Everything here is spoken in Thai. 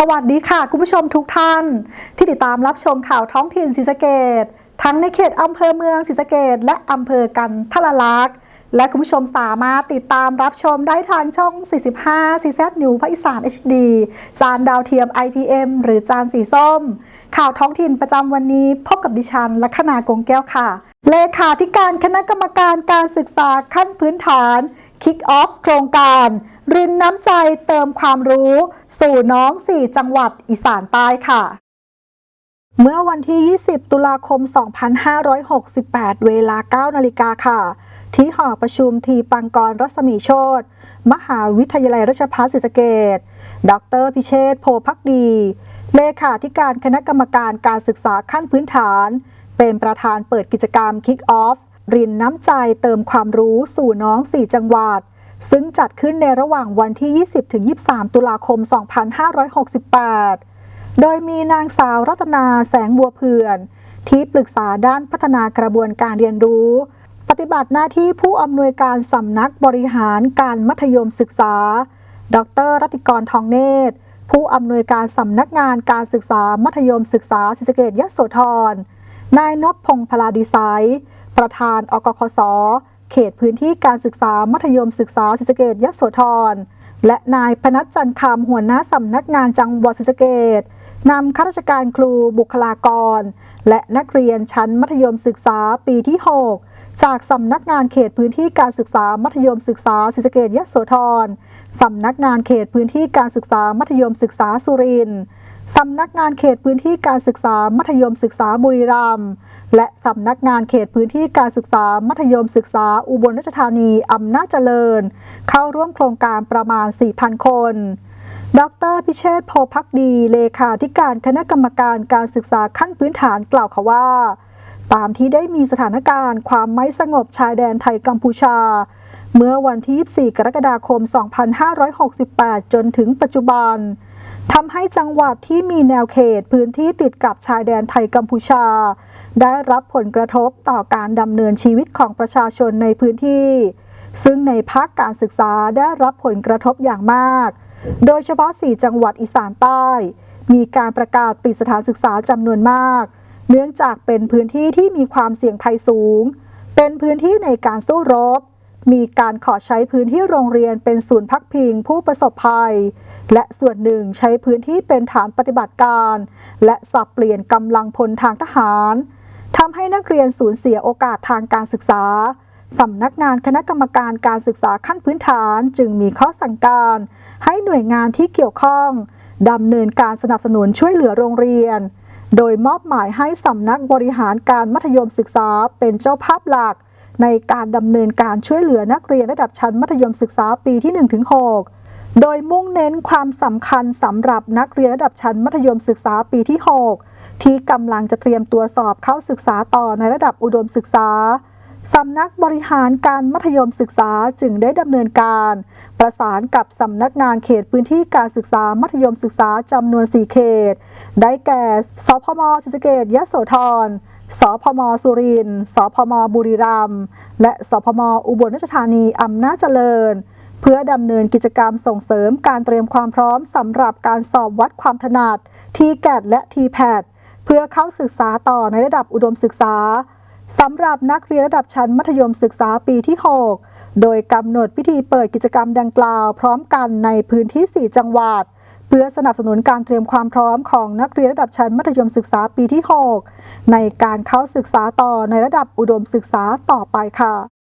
สวัสดีค่ะ คุณผู้ชมทุกท่าน ที่ติดตามรับชมข่าวท้องถิ่นศรีสะเกด ทั้งในเขตอำเภอเมืองศรีสะเกดและอำเภอกันทละลักษณ์และคุณผู้ชมสามารถติดตามรับชมได้ทางช่อง 45 CZ New ภาคอีสาน HD จานดาวเทียม IPM หรือจานสีส้ม ข่าวท้องถิ่นประจำวันนี้พบกับดิฉันลัคนากงแก้วค่ะ เลขาธิการคณะกรรมการการศึกษาขั้นพื้นฐาน Kick Off โครงการ รินน้ำใจเติมความรู้ สู่น้อง 4 จังหวัดอีสานใต้ค่ะ เมื่อวันที่ 20 ตุลาคม 2568 เวลา 9 นาฬิกาค่ะ ที่หอประชุมทีปังกรรัศมีโชตมหาวิทยาลัยราชภัฏศรีสะเกดดรพิเชษโพพักดี เลขาธิการคณะกรรมการการศึกษาขั้นพื้นฐาน เป็นประธานเปิดกิจกรรม Kick Off รินน้ำใจเติมความรู้สู่น้อง 4 จังหวัด ซึ่งจัดขึ้นในระหว่างวันที่ 20-23 ตุลาคม 2568 โดยมีนางสาวรัตนาแสงบัวเพื่อน ที่ปรึกษาด้านพัฒนากระบวนการเรียนรู้ ปฏิบัติหน้าที่ผู้อำนวยการสำนักบริหารการมัธยมศึกษา ดรรัติกรทองเนตร ผู้อำนวยการสำนักงานการศึกษามัธยมศึกษาศรีสเกษยโสธร นายนพพงษ์พลาดีไซน์ประธานอกคสเขตพื้นที่การศึกษามัธยมศึกษาศรีสเกษยโสธร และนายพนัทจันคำหัวหน้าสำนักงานจังหวัดศรีสเกษ นำข้าราชการครูบุคลากร และนักเรียนชั้นมัธยมศึกษาปีที่ 6 จากสำนักงานเขตพื้นที่การศึกษามัธยมศึกษาศรีสะเกษยโสธรสำนักงานเขตพื้นที่การศึกษามัธยมศึกษาสุรินทร์สำนักงานเขตพื้นที่การศึกษามัธยมศึกษาบุรีรัมย์และสำนักงานเขตพื้นที่การศึกษามัธยมศึกษาอุบลราชธานีอำนาจเจริญ เข้าร่วมโครงการประมาณ 4,000 คน ดรพิเชษโพพักดี เลขาธิการคณะกรรมการการศึกษาขั้นพื้นฐานกล่าวค่ะว่า ตามที่ได้มีสถานการณ์ความไม่สงบชายแดนไทยกัมพูชา เมื่อวันที่ 24 กรกฎาคม 2568 จนถึงปัจจุบันทำให้จังหวัดที่มีแนวเขตพื้นที่ติดกับชายแดนไทยกัมพูชา ได้รับผลกระทบต่อการดำเนินชีวิตของประชาชนในพื้นที่ ซึ่งในภาคการศึกษาได้รับผลกระทบอย่างมาก โดยเฉพาะ 4 จังหวัดอีสานใต้ มีการประกาศปิดสถานศึกษาจำนวนมาก เนื่องจากเป็นพื้นที่ที่มีความเสี่ยงภัยสูง เป็นพื้นที่ในการสู้รบ มีการขอใช้พื้นที่โรงเรียนเป็นศูนย์พักพิงผู้ประสบภัย และส่วนหนึ่งใช้พื้นที่เป็นฐานปฏิบัติการ และสับเปลี่ยนกำลังพลทางทหารทำให้นักเรียนสูญเสียโอกาสทางการศึกษา สำนักงานคณะกรรมการการศึกษาขั้นพื้นฐานจึงมีข้อสั่งการ ให้หน่วยงานที่เกี่ยวข้องดำเนินการสนับสนุนช่วยเหลือโรงเรียน โดยมอบหมายให้สำนักบริหารการมัธยมศึกษาเป็นเจ้าภาพหลัก ในการดำเนินการช่วยเหลือนักเรียนระดับชั้นมัธยมศึกษาปีที่ 1-6 โดยมุ่งเน้นความสำคัญสำหรับนักเรียนระดับชั้นมัธยมศึกษาปีที่ 6 ที่กำลังจะเตรียมตัวสอบเข้าศึกษาต่อในระดับอุดมศึกษา สำนักบริหารการมัธยมศึกษาจึงได้ดำเนินการ ประสานกับสำนักงานเขตพื้นที่การศึกษามัธยมศึกษาจำนวน 4 เขต ได้แก่ สพมศรีสะเกษยโสธรสพมสุรินทร์สพมบุรีรัมย์และสพมอุบลราชธานีอำนาจเจริญ เพื่อดำเนินกิจกรรมส่งเสริมการเตรียมความพร้อมสำหรับการสอบวัดความถนัดทีแกดและทีแพดเพื่อเข้าศึกษาต่อในระดับอุดมศึกษา สำหรับนักเรียนระดับชั้นมัธยมศึกษาปีที่ 6 โดยกำหนดพิธีเปิดกิจกรรมดังกล่าว พร้อมกันในพื้นที่ 4 จังหวัด เพื่อสนับสนุนการเตรียมความพร้อมของนักเรียนระดับชั้นมัธยมศึกษาปีที่ 6 ในการเข้าศึกษาต่อในระดับอุดมศึกษาต่อไปค่ะ